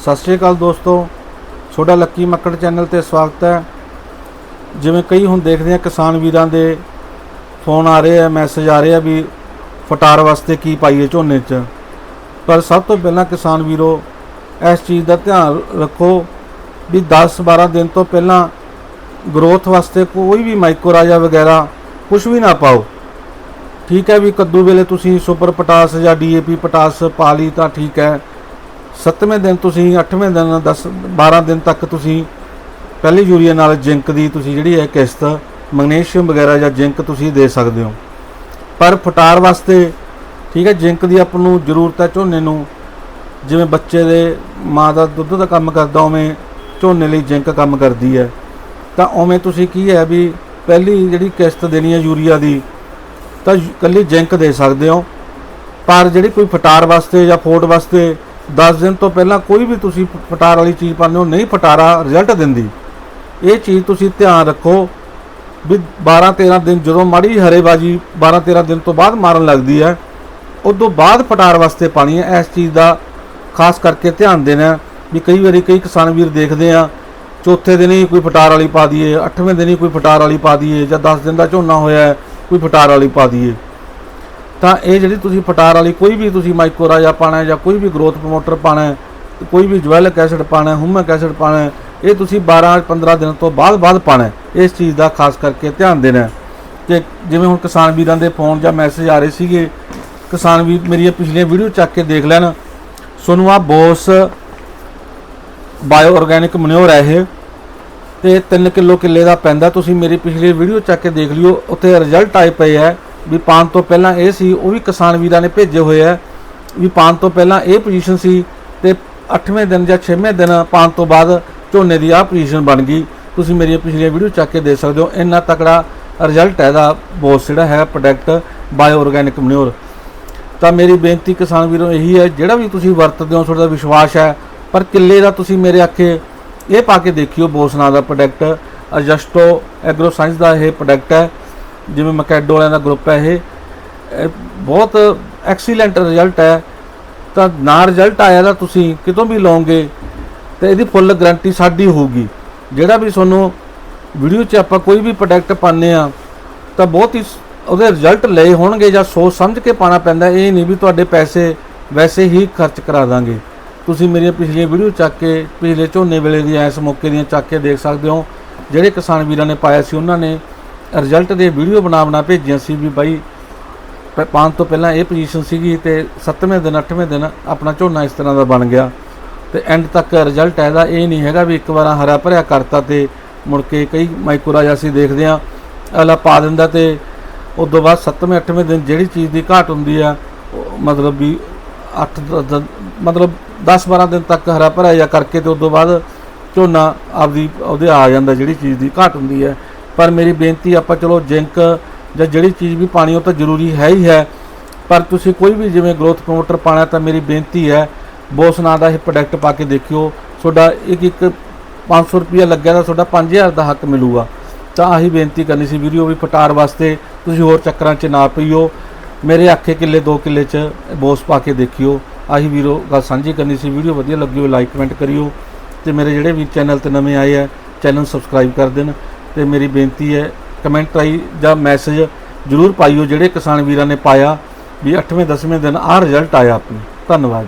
ਸਤਿ ਸ਼੍ਰੀ ਅਕਾਲ ਦੋਸਤੋ, ਤੁਹਾਡਾ ਲੱਕੀ ਮੱਕੜ ਚੈਨਲ ਤੇ ਸਵਾਗਤ ਹੈ। ਜਿਵੇਂ ਕਈ ਹੁਣ ਦੇਖਦੇ ਆ ਕਿਸਾਨ ਵੀਰਾਂ ਦੇ ਫੋਨ ਆ ਰਹੇ ਆ, ਮੈਸੇਜ ਆ ਰਹੇ ਆ ਵੀ ਫਟਾਰ ਵਾਸਤੇ ਕੀ ਪਾਈਏ ਝੋਨੇ 'ਚ। ਪਰ ਸਭ ਤੋਂ ਪਹਿਲਾਂ ਕਿਸਾਨ ਵੀਰੋ, ਇਸ ਚੀਜ਼ ਦਾ ਧਿਆਨ ਰੱਖੋ ਵੀ 10-12 ਦਿਨ ਤੋਂ ਪਹਿਲਾਂ ਗਰੋਥ ਵਾਸਤੇ ਕੋਈ ਵੀ ਮਾਈਕੋਰਾਜਾ ਵਗੈਰਾ ਕੁਝ ਵੀ ਨਾ ਪਾਓ। ਠੀਕ ਹੈ ਵੀ ਕੱਦੂ ਵੇਲੇ ਤੁਸੀਂ ਸੁਪਰ ਪੋਟਾਸ ਜਾਂ ਡੀਏਪੀ ਪੋਟਾਸ ਪਾ ਲਈ ਤਾਂ ਠੀਕ ਹੈ। ਸੱਤਵੇਂ ਦਿਨ ਤੁਸੀਂ, ਅੱਠਵੇਂ ਦਿਨ 10 12 ਦਿਨ ਤੱਕ ਤੁਸੀਂ ਪਹਿਲੀ ਯੂਰੀਆ ਨਾਲ ਜ਼ਿੰਕ ਦੀ ਤੁਸੀਂ ਜਿਹੜੀ ਹੈ ਕਿਸ਼ਤ, ਮੈਗਨੀਸ਼ੀਅਮ ਵਗੈਰਾ ਜਾਂ ਜ਼ਿੰਕ ਤੁਸੀਂ ਦੇ ਸਕਦੇ ਹੋ। ਪਰ ਫਟਾਰ ਵਾਸਤੇ, ਠੀਕ ਹੈ, ਜ਼ਿੰਕ ਦੀ ਆਪ ਨੂੰ ਜ਼ਰੂਰਤ ਹੈ ਝੋਨੇ ਨੂੰ। ਜਿਵੇਂ ਬੱਚੇ ਦੇ ਮਾਂ ਦਾ ਦੁੱਧ ਦਾ ਕੰਮ ਕਰਦਾ, ਉਵੇਂ ਝੋਨੇ ਲਈ ਜ਼ਿੰਕ ਕੰਮ ਕਰਦੀ ਹੈ। ਤਾਂ ਉਵੇਂ ਤੁਸੀਂ ਕੀ ਹੈ ਵੀ ਪਹਿਲੀ ਜਿਹੜੀ ਕਿਸ਼ਤ ਦੇਣੀ ਹੈ ਯੂਰੀਆ ਦੀ, ਤਾਂ ਯੂ- ਇਕੱਲੀ ਜ਼ਿੰਕ ਦੇ ਸਕਦੇ ਹੋ। ਪਰ ਜਿਹੜੀ ਕੋਈ ਫਟਾਰ ਵਾਸਤੇ ਜਾਂ ਫੋਟ ਵਾਸਤੇ 10 ਦਿਨ ਤੋਂ ਪਹਿਲਾਂ ਕੋਈ ਵੀ ਤੁਸੀਂ ਫਟਾਰ ਵਾਲੀ ਚੀਜ਼ ਪਾਉਂਦੇ ਹੋ, ਨਹੀਂ ਫਟਾਰਾ ਰਿਜ਼ਲਟ ਦਿੰਦੀ। ਇਹ ਚੀਜ਼ ਤੁਸੀਂ ਧਿਆਨ ਰੱਖੋ ਵੀ 12 13 ਦਿਨ ਜਦੋਂ ਮਾੜੀ ਹਰੇਬਾਜੀ 12 13 ਦਿਨ ਤੋਂ ਬਾਅਦ ਮਾਰਨ ਲੱਗਦੀ ਹੈ, ਉਦੋਂ ਬਾਅਦ ਫਟਾਰ ਵਾਸਤੇ ਪਾਣੀ ਹੈ। ਇਸ ਚੀਜ਼ ਦਾ ਖਾਸ ਕਰਕੇ ਧਿਆਨ ਦੇਣਾ ਵੀ ਕਈ ਵਾਰੀ ਕਈ ਕਿਸਾਨ ਵੀਰ ਦੇਖਦੇ ਆ, ਚੌਥੇ ਦਿਨ ਹੀ ਕੋਈ ਫਟਾਰ ਵਾਲੀ ਪਾ ਦਈਏ, ਅੱਠਵੇਂ ਦਿਨ ਹੀ ਕੋਈ ਫਟਾਰ ਵਾਲੀ ਪਾ ਦਈਏ ਜਾਂ 10 ਦਿਨ ਦਾ ਝੋਨਾ ਹੋਇਆ ਕੋਈ ਫਟਾਰ ਵਾਲੀ ਪਾ ਦਈਏ। ਤਾਂ ਇਹ ਜਿਹੜੀ ਤੁਸੀਂ ਫਟਾਰ ਵਾਲੀ ਕੋਈ ਵੀ ਤੁਸੀਂ ਮਾਈਕੋਰਾਜਾ ਪਾਣਾ ਜਾਂ ਕੋਈ ਵੀ ਗਰੋਥ ਪ੍ਰਮੋਟਰ ਪਾਣਾ, ਕੋਈ ਵੀ ਜਵੈਲਕ ਐਸਿਡ ਪਾਣਾ ਹੈ ਐਸਿਡ ਪਾਣਾ, ਇਹ ਤੁਸੀਂ 12 15 ਦਿਨ ਤੋਂ ਬਾਅਦ ਬਾਅਦ ਪਾਣਾ ਇਸ ਚੀਜ਼ ਦਾ ਖਾਸ ਕਰਕੇ ਧਿਆਨ ਦੇਣਾ ਹੈ ਕਿ ਜਿਵੇਂ ਹੁਣ ਕਿਸਾਨ ਵੀਰਾਂ ਦੇ ਫੋਨ ਜਾਂ ਮੈਸੇਜ ਆ ਰਹੇ ਸੀਗੇ, ਕਿਸਾਨ ਵੀਰ ਮੇਰੀਆਂ ਪਿਛਲੀਆਂ ਵੀਡੀਓ ਚੱਕ ਕੇ ਦੇਖ ਲੈਣ। ਸੋਨੂੰ ਆ ਬੋਸ ਬਾਇਓ ਆਰਗੈਨਿਕ ਮਨਿਓਰ ਹੈ ਇਹ। ਤੇ 3 ਕਿਲੋ ਕਿੱਲੇ ਦਾ ਪੈਂਦਾ, ਤੁਸੀਂ ਮੇਰੀ ਪਿਛਲੀ ਵੀਡੀਓ ਚੱਕ ਕੇ ਦੇਖ ਲਿਓ, ਉੱਥੇ ਰਿਜ਼ਲਟ ਆਏ ਪਏ ਹੈ। ਵੀ ਪਾਣ ਤੋਂ ਪਹਿਲਾਂ ਇਹ ਸੀ, ਉਹ ਵੀ ਕਿਸਾਨ ਵੀਰਾਂ ਨੇ ਭੇਜੇ ਹੋਏ ਆ, ਵੀ ਪਾਣ ਤੋਂ ਪਹਿਲਾਂ ਇਹ ਪੋਜੀਸ਼ਨ ਸੀ ਤੇ 8ਵੇਂ ਦਿਨ ਜਾਂ 6ਵੇਂ ਦਿਨ ਪਾਣ ਤੋਂ ਬਾਅਦ ਝੋਨੇ ਦੀ ਆਹ ਪੋਜੀਸ਼ਨ ਬਣ ਗਈ। ਤੁਸੀਂ ਮੇਰੀਆਂ ਪਿਛਲੀਆਂ ਵੀਡੀਓ ਚੱਕ ਕੇ ਦੇਖ ਸਕਦੇ ਹੋ, ਇੰਨਾ ਤਕੜਾ ਰਿਜ਼ਲਟ ਹੈ ਇਹਦਾ ਬੋਸ ਜਿਹੜਾ ਹੈ ਪ੍ਰੋਡਕਟ ਬਾਇਓ ਆਰਗੈਨਿਕ ਮਨਿਓਰ ਤਾਂ ਮੇਰੀ ਬੇਨਤੀ ਕਿਸਾਨ ਵੀਰੋ ਇਹੀ ਹੈ, ਜਿਹੜਾ ਵੀ ਤੁਸੀਂ ਵਰਤਦੇ ਹੋ, ਤੁਹਾਡਾ ਵਿਸ਼ਵਾਸ ਹੈ, ਪਰ ਕਿੱਲੇ ਦਾ ਤੁਸੀਂ ਮੇਰੇ ਅੱਖੇ ਇਹ ਪਾ ਕੇ ਦੇਖਿਓ ਬੋਸ ਨਾਂ ਦਾ ਪ੍ਰੋਡਕਟ ਅਜਸਟੋ ਐਗਰੋ ਸਾਇੰਸ ਦਾ ਇਹ ਪ੍ਰੋਡਕਟ ਹੈ। ਜਿਵੇਂ ਮਕੈਡੋ ਵਾਲਿਆਂ ਦਾ ਗਰੁੱਪ ਹੈ ਇਹ ਬਹੁਤ ਐਕਸੀਲੈਂਟ ਰਿਜ਼ਲਟ ਹੈ। ਤਾਂ ਨਾ ਰਿਜ਼ਲਟ ਆਇਆ ਤਾਂ ਤੁਸੀਂ ਕਿਤੋਂ ਵੀ ਲਓਗੇ, ਤੇ ਇਹਦੀ ਫੁੱਲ ਗਾਰੰਟੀ ਸਾਡੀ ਹੋਊਗੀ। ਜਿਹੜਾ ਵੀ ਤੁਹਾਨੂੰ ਵੀਡੀਓ 'ਚ ਆਪਾਂ ਕੋਈ ਵੀ ਪ੍ਰੋਡਕਟ ਪਾਉਂਦੇ ਆ ਤਾਂ ਬਹੁਤ ਹੀ ਉਹਦੇ ਰਿਜ਼ਲਟ ਲਏ ਹੋਣਗੇ ਜਾਂ ਸੋਚ ਸਮਝ ਕੇ ਪਾਣਾ ਪੈਂਦਾ ਇਹ ਨਹੀਂ ਵੀ ਤੁਹਾਡੇ ਪੈਸੇ ਵੈਸੇ ਹੀ ਖਰਚ ਕਰਾ ਦਾਂਗੇ। ਤੁਸੀਂ ਮੇਰੀਆਂ ਪਿਛਲੀਆਂ ਵੀਡੀਓ ਚੱਕ ਕੇ, ਪਿਛਲੇ ਝੋਨੇ ਵੇਲੇ ਦੀਆਂ ਇਸ ਮੌਕੇ ਦੀਆਂ ਚੱਕ ਕੇ ਦੇਖ ਸਕਦੇ ਹੋ। ਜਿਹੜੇ ਕਿਸਾਨ ਵੀਰਾਂ ਨੇ ਪਾਇਆ ਸੀ, ਉਹਨਾਂ ਨੇ ਰਿਜ਼ਲਟ ਦੇ ਵੀਡੀਓ ਬਣਾ ਬਣਾ ਭੇਜੀਆਂ ਸੀ ਵੀ ਬਾਈ, ਪ- ਪਾਉਣ ਤੋਂ ਪਹਿਲਾਂ ਇਹ ਪੋਜੀਸ਼ਨ ਸੀਗੀ ਤੇ 7ਵੇਂ ਦਿਨ 8ਵੇਂ ਦਿਨ ਆਪਣਾ ਝੋਨਾ ਇਸ ਤਰ੍ਹਾਂ ਦਾ ਬਣ ਗਿਆ ਤੇ ਐਂਡ ਤੱਕ ਰਿਜ਼ਲਟ ਇਹਦਾ ਇਹ ਨਹੀਂ ਹੈਗਾ ਵੀ ਇੱਕ ਵਾਰ ਹਰਾ ਭਰਿਆ ਕਰਤਾ ਤੇ ਮੁੜ ਕੇ ਕਈ ਮਾਈਕੋਰਾਜ ਅਸੀਂ ਦੇਖਦੇ ਆ ਅਗਲਾ ਪਾ ਦਿੰਦਾ ਤੇ ਉਸ ਤੋਂ ਬਾਅਦ 7ਵੇਂ 8ਵੇਂ ਦਿਨ ਜਿਹੜੀ ਚੀਜ਼ ਦੀ ਘਾਟ ਹੁੰਦੀ ਆ, ਉਹ ਮਤਲਬ ਵੀ 8 ਮਤਲਬ 10 12 ਦਿਨ ਤੱਕ ਹਰਾ ਭਰਿਆ ਜਾਂ ਕਰਕੇ ਤੇ ਉਸ ਤੋਂ ਬਾਅਦ ਝੋਨਾ ਆਪਦੀ, ਉਹਦੇ ਆ ਜਾਂਦਾ ਜਿਹੜੀ ਚੀਜ਼ ਦੀ ਘਾਟ ਹੁੰਦੀ ਹੈ। ਪਰ ਮੇਰੀ ਬੇਨਤੀ, ਆਪਾਂ ਚਲੋ ਜਿੰਕ ਜਾਂ ਜਿਹੜੀ ਚੀਜ਼ ਵੀ ਪਾਣੀ, ਉਹ ਤਾਂ ਜ਼ਰੂਰੀ ਹੈ ਹੀ ਹੈ। ਪਰ ਤੁਸੀਂ ਕੋਈ ਵੀ ਜਿਵੇਂ ਗਰੋਥ ਪ੍ਰਮੋਟਰ ਪਾਣਾ, ਤਾਂ ਮੇਰੀ ਬੇਨਤੀ ਹੈ, ਬੋਸ ਨਾਂ ਦਾ ਇਹ ਪ੍ਰੋਡਕਟ ਪਾ ਕੇ ਦੇਖਿਓ। ਤੁਹਾਡਾ ਇੱਕ ਇੱਕ 500 ਰੁਪਿਆ ਲੱਗਿਆ ਤਾਂ ਤੁਹਾਡਾ 5000 ਦਾ ਹੱਕ ਮਿਲੂਗਾ। ਤਾਂ ਆਹੀ ਬੇਨਤੀ ਕਰਨੀ ਸੀ ਵੀਡੀਓ ਵੀ ਫਟਾਰ ਵਾਸਤੇ ਤੁਸੀਂ ਹੋਰ ਚੱਕਰਾਂ 'ਚ ਨਾ ਪਈਓ। ਮੇਰੇ ਆਖੇ ਕਿੱਲੇ 2 ਕਿੱਲੇ 'ਚ ਬੋਸ ਪਾ ਕੇ ਦੇਖਿਓ। ਆਹੀ ਵੀਰੋ ਗੱਲ ਸਾਂਝੀ ਕਰਨੀ ਸੀ। ਵੀਡੀਓ ਵਧੀਆ ਲੱਗੀ ਹੋ ਲਾਈਕ ਕਮੈਂਟ ਕਰਿਓ। ਤੇ ਮੇਰੇ ਜਿਹੜੇ ਵੀ ਚੈਨਲ ਤੇ ਨਵੇਂ ਆਏ ਆ, ਚੈਨਲ ਸਬਸਕ੍ਰਾਈਬ ਕਰ ਦੇਣ। ਤੇ ਮੇਰੀ ਬੇਨਤੀ ਹੈ ਕਮੈਂਟ ਰਾਈ ਜਾਂ ਮੈਸੇਜ ਜਰੂਰ ਪਾਈਓ ਜਿਹੜੇ ਕਿਸਾਨ ਵੀਰਾਂ ਨੇ ਪਾਇਆ ਵੀ 8ਵੇਂ 10ਵੇਂ ਦਿਨ ਆਹ ਰਿਜ਼ਲਟ ਆਇਆ ਆਪਣੀ। ਧੰਨਵਾਦ।